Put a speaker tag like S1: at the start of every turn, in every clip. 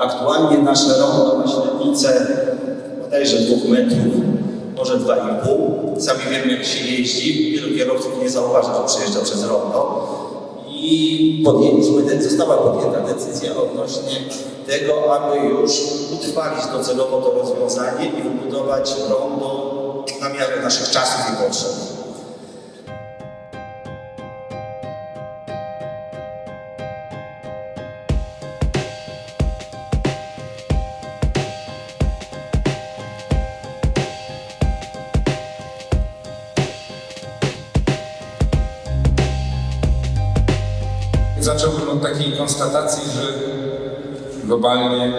S1: Aktualnie nasze rondo ma średnicę bodajże dwóch metrów, może dwa i pół. Sami wiemy, jak się jeździ. Wielu kierowców nie zauważa, że przejeżdża przez rondo. I podjęliśmy, została podjęta decyzja odnośnie tego, aby już utrwalić docelowo to rozwiązanie i wybudować rondo na miarę naszych czasów i potrzeb.
S2: Zacząłbym od takiej konstatacji, że globalnie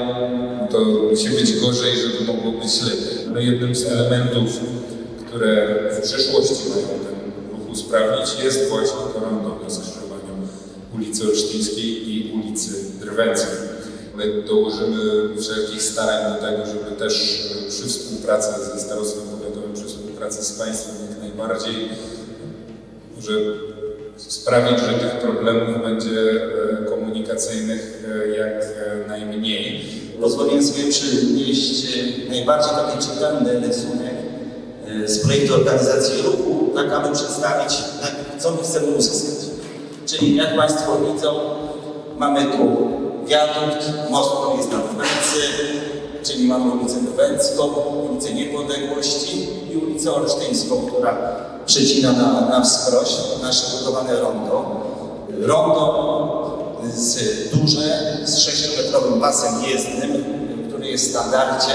S2: to musi być gorzej, żeby mogło być lepiej. No jednym z elementów, które w przyszłości mają ten ruch usprawnić, jest właśnie to rondo na ulicy Olsztyńskiej i ulicy Drwęckiej. My dołożymy wszelkich starań do tego, żeby też przy współpracy ze Starostwem Powiatowym, przy współpracy z Państwem jak najbardziej że sprawić, że tych problemów będzie e, komunikacyjnych e, jak e, najmniej.
S1: Pozwoliłem sobie przynieść najbardziej taki czytelny rysunek z projektu organizacji ruchu, tak aby przedstawić, co my chcemy uzyskać. Czyli jak Państwo widzą, mamy tu wiadukt, most jest na Drwęcy, czyli mamy ulicę Drwęcką, ulicę Niepodległości i ulicę Olsztyńską, która przecina na, na wskroś nasze budowane rondo. Rondo z duże, z 6-metrowym pasem jezdnym, który jest w standardzie,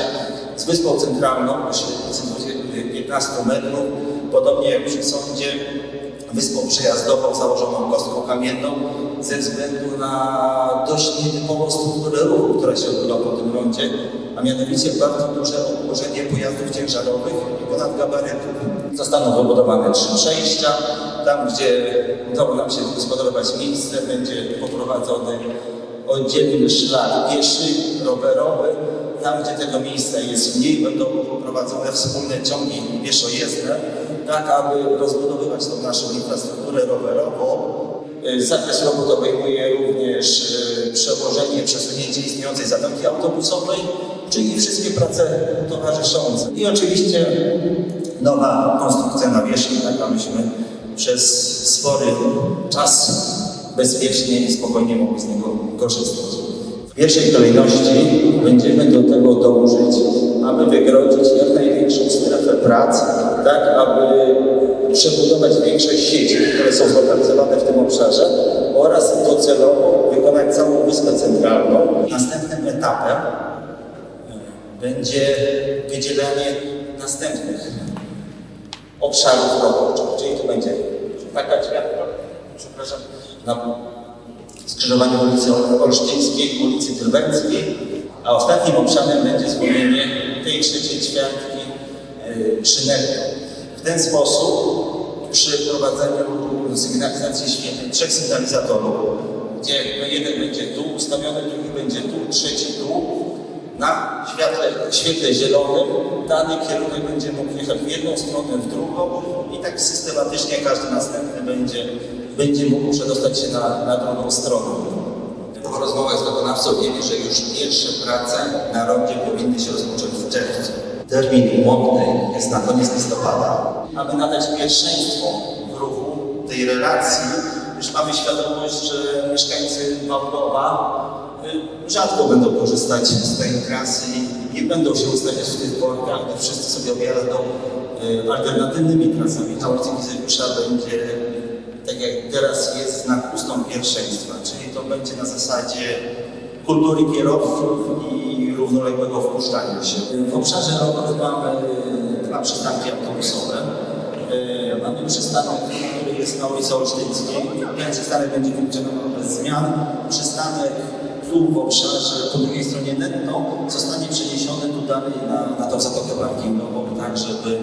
S1: z wyspą centralną o średnicy 15 metrów, podobnie jak przy sądzie, wyspą przejazdową założoną kostką kamienną, ze względu na dość nietypową strukturę ruchu, która się odbywa po tym rondzie, a mianowicie bardzo duże obłożenie pojazdów ciężarowych i ponad gabarytów. Zostaną wybudowane trzy przejścia, tam gdzie udało nam się wygospodarować miejsce, będzie poprowadzony oddzielny szlak pieszy, rowerowy. Tam, gdzie tego miejsca jest mniej, będą prowadzone wspólne ciągi pieszojezdne, tak aby rozbudowywać tą naszą infrastrukturę rowerową. Y, Zakres robót obejmuje również y, przełożenie, przesunięcie istniejącej zatoki autobusowej, czyli wszystkie prace towarzyszące. I oczywiście nowa konstrukcja nawierzchni, tak abyśmy przez spory czas bezpiecznie i spokojnie mogli z niego korzystać. W pierwszej kolejności będziemy do tego dążyć, aby wygrodzić jak największą strefę prac, tak aby przebudować większość sieci, które są zlokalizowane w tym obszarze oraz docelowo wykonać całą wyspę centralną. Następnym etapem e, będzie wydzielenie następnych obszarów roboczych, czyli tu będzie taka ćwiartka, przepraszam, na skrzyżowaniu ulicy Olsztyńskiej, ulicy Drwęckiej, a ostatnim obszarem będzie zwolnienie tej trzeciej ćwiartki yy, przy netto. W ten sposób przy prowadzeniu sygnalizacji świetnej trzech sygnalizatorów, gdzie jeden będzie tu ustawiony, drugi będzie tu, trzeci tu, na świetle, świetle zielonym dany kierunek będzie mógł jechać w jedną stronę, w drugą i tak systematycznie każdy następny będzie, będzie mógł przedostać się na, na drugą stronę. Po rozmowach z wykonawcą wiemy, że już pierwsze prace na rondzie powinny się rozpocząć w czerwcu. Termin umowny jest na koniec listopada. Aby nadać pierwszeństwo w ruchu tej relacji, już mamy świadomość, że mieszkańcy Wałdowa y, rzadko będą korzystać z tej trasy i nie będą się ustawiać w tych korkach, gdy wszyscy sobie objadą y, alternatywnymi trasami. Na ulicy Gizeusza będzie, tak jak teraz jest, znak ustąp pierwszeństwa, czyli będzie na zasadzie kultury kierowców i równoległego wpuszczania się. W obszarze rowerowych mamy y, dwa przystanki autobusowe. Y, Mamy przystanek, który jest na ulicy Olsztyńskiej. Ten przystanek będzie funkcjonował bez zmian. Przystanek tu w obszarze po drugiej stronie netto zostanie przeniesiony tu dalej na, na tą zatokę parkingową, tak żeby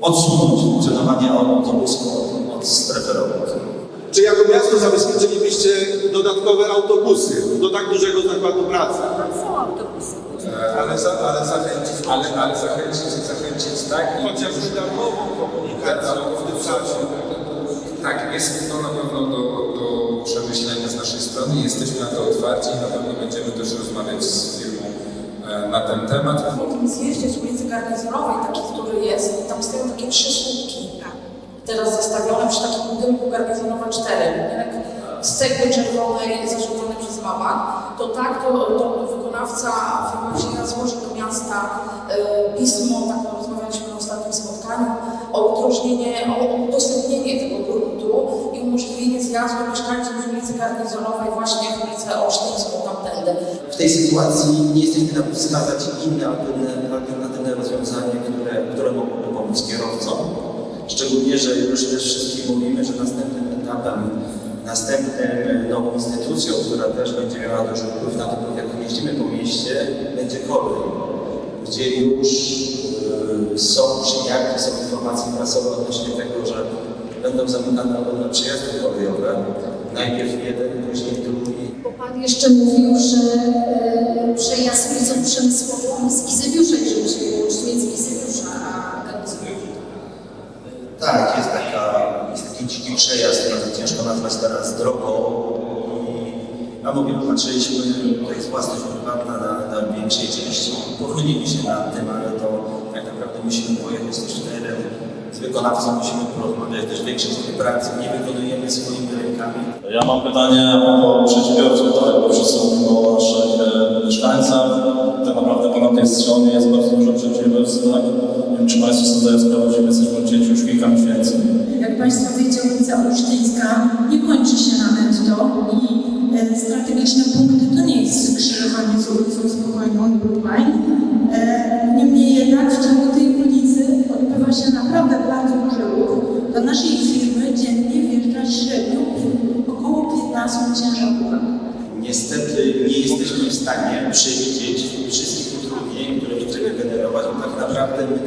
S1: odsunąć funkcjonowanie autobusów od, strefy.
S3: Czy jako miasto zabezpieczylibyście dodatkowe autobusy do tak dużego zakładu pracy?
S4: Są autobusy.
S2: Ale, za, ale zachęcić, ale, ale zachęcić, zachęcić tak i
S3: Chociażby darmową komunikacją w tym czasie.
S2: Tak, jest to na pewno do, do przemyślenia z naszej strony. Jesteśmy na to otwarci i na pewno będziemy też rozmawiać z firmą e, na ten temat.
S4: Po tym zjeździe z ulicy Garnizonowej, taki, który jest, tam stoją takie trzy słupki. Teraz zastawione przy takim budynku Garnizonowa 4, budynek z cegły czerwonej zarządzany przez mama. To tak, to, to wykonawca firma złożyć do miasta e, pismo, tak rozmawialiśmy na ostatnim spotkaniu, o udrożnienie, o udostępnienie tego gruntu i umożliwienie zjazdu mieszkańców ulicy Garnizonowej właśnie w ulicę Olsztyńską tamtędy.
S1: W tej sytuacji nie jesteśmy stanie wskazać inne alternatywne, rozwiązanie, które, które mogłoby pomóc kierowcom. Szczególnie, że już też wszystkim mówimy, że następnym etapem, następnym nową instytucją, która też będzie miała duży wpływ na to, jak jeździmy po mieście, będzie kolej, gdzie już yy, są przymiarki, są informacje prasowe odnośnie tego, że będą zamykane nowe przejazdy kolejowe. Najpierw jeden, później drugi.
S5: Bo Pan jeszcze mówił, że e, przejazd ulicą Przemysłową z Gizewiusza, jeżeli
S1: Tak, jest, taka, jest taki dziki przejazd, który ciężko nazwać teraz drogą. A mówię, patrzyliśmy, to jest własność prywatna na, na większej części. Pochylili się nad tym, ale to tak naprawdę musimy pojechać też w. Wykonawcą musimy porozmawiać, też większość tych prac nie wykonujemy swoimi rękami.
S6: Ja mam pytanie propos przedsiębiorców, tak, bo wszyscy mówimy o naszych e, mieszkańcach. Tak naprawdę ponad tej stronie jest bardzo dużo przedsiębiorstw, tak? Nie wiem, czy Państwo sobie zdają sprawę, że jesteśmy w cięciu już kilka miesięcy.
S7: Jak Państwo wiecie, ulica Olsztyńska nie kończy się na netto i e, strategiczne punkty to nie jest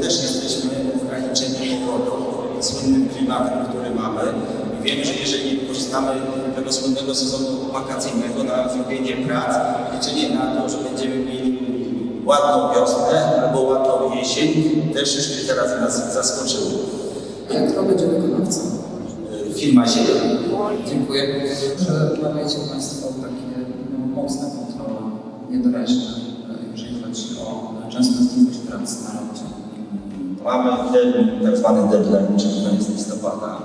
S1: też jesteśmy ograniczeni pogodą, słynnym klimatem, który mamy. I wiemy, że jeżeli nie wykorzystamy tego słynnego sezonu wakacyjnego na zrobienie prac, liczenie na to, że będziemy mieli ładną wiosnę albo ładną jesień, też kilka razy nas zaskoczyło.
S8: Jak to będzie wykonawcą?
S1: Firma Zieleń.
S8: Dziękuję. Że planujecie Państwo takie no, mocne kontrole niedoraźne, e, jeżeli chodzi o częstotliwość prac na robocie.
S1: Mamy termin, tak zwany deadline, czyli koniec listopada.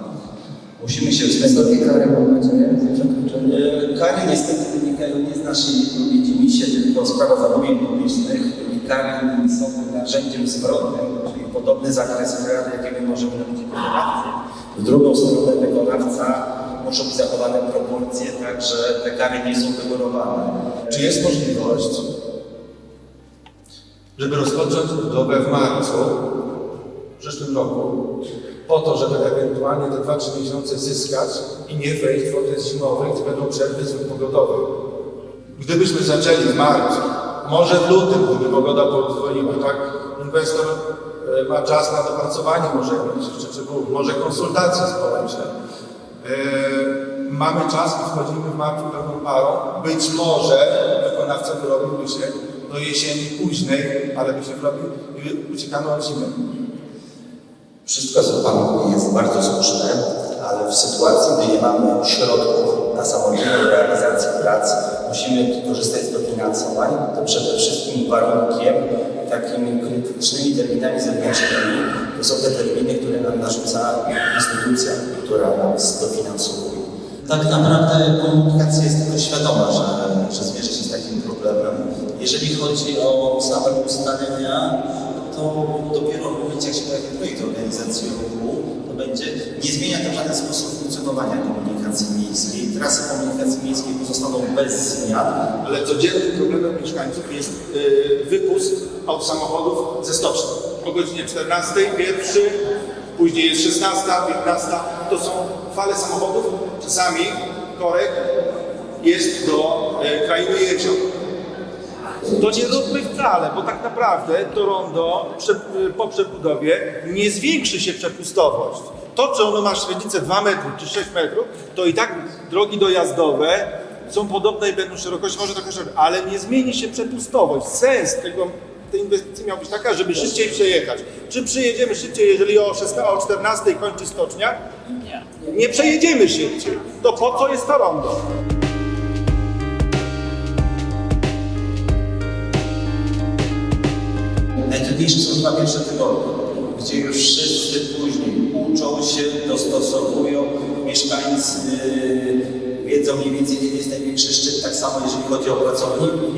S1: Musimy się z tego
S8: Wysokie kary mam nadzieję za przekroczenie.
S1: E, Kary niestety wynikają nie z naszej wypowiedzi misie, tylko z prawa zamówień publicznych i kary są narzędziem zwrotnym, czyli podobny zakres kar, jakie my możemy robić wykonawcy. W drugą stronę wykonawca muszą być zachowane proporcje, tak że te kary nie są wygórowane.
S3: Czy jest możliwość, żeby rozpocząć budowę w marcu roku, po to, żeby ewentualnie te 2-3 miesiące zyskać i nie wejść w okres zimowy, gdzie będą przerwy zwykł pogodowe. Gdybyśmy zaczęli w marcu, może w lutym, gdyby pogoda pozwoliła, tak? Inwestor e, ma czas na dopracowanie może jakichś szczegółów, może konsultacje społeczne. E, mamy czas i wchodzimy w marcu pełną parą. Być może wykonawca wyrobiłby się do jesieni późnej, ale by się wrobił i uciekano od zimy.
S1: Wszystko, co Pan mówi, jest bardzo słuszne, ale w sytuacji, gdy nie mamy środków na samodzielną realizację prac, musimy korzystać z dofinansowań, to przede wszystkim warunkiem, takimi krytycznymi terminami zewnętrznymi, to są te terminy, które nam narzuca instytucja, która nas dofinansowuje. Tak naprawdę komunikacja jest tego świadoma, że, że zmierzy się z takim problemem. Jeżeli chodzi o same ustalenia, to dopiero w momencie, jak się pojawi projekt organizacji ruchu, to będzie, nie zmienia to w żaden sposób funkcjonowania komunikacji miejskiej. Trasy komunikacji miejskiej pozostaną bez zmian.
S3: Ale codziennym problemem mieszkańców jest y, wypust aut samochodów ze stoczni. O godzinie 14, pierwszy, później jest 16, 15. To są fale samochodów. Czasami korek jest do y, krainy jezior. To nie róbmy wcale, bo tak naprawdę to rondo po przebudowie nie zwiększy się przepustowość. To, czy ono ma średnicę 2 metry czy 6 metrów, to i tak drogi dojazdowe są podobne i będą szerokości, może trochę szersze, ale nie zmieni się przepustowość. Sens tego, tej inwestycji miał być taka, żeby szybciej przejechać. Czy przyjedziemy szybciej, jeżeli o, 16, o 14 kończy stocznia? Nie. Nie przejedziemy szybciej. To po co jest to rondo?
S1: Najtrudniejsze są dwa pierwsze tygodnie, gdzie już wszyscy później uczą się, dostosowują, mieszkańcy yy, wiedzą mniej więcej, gdzie jest największy szczyt, tak samo jeżeli chodzi o pracowników,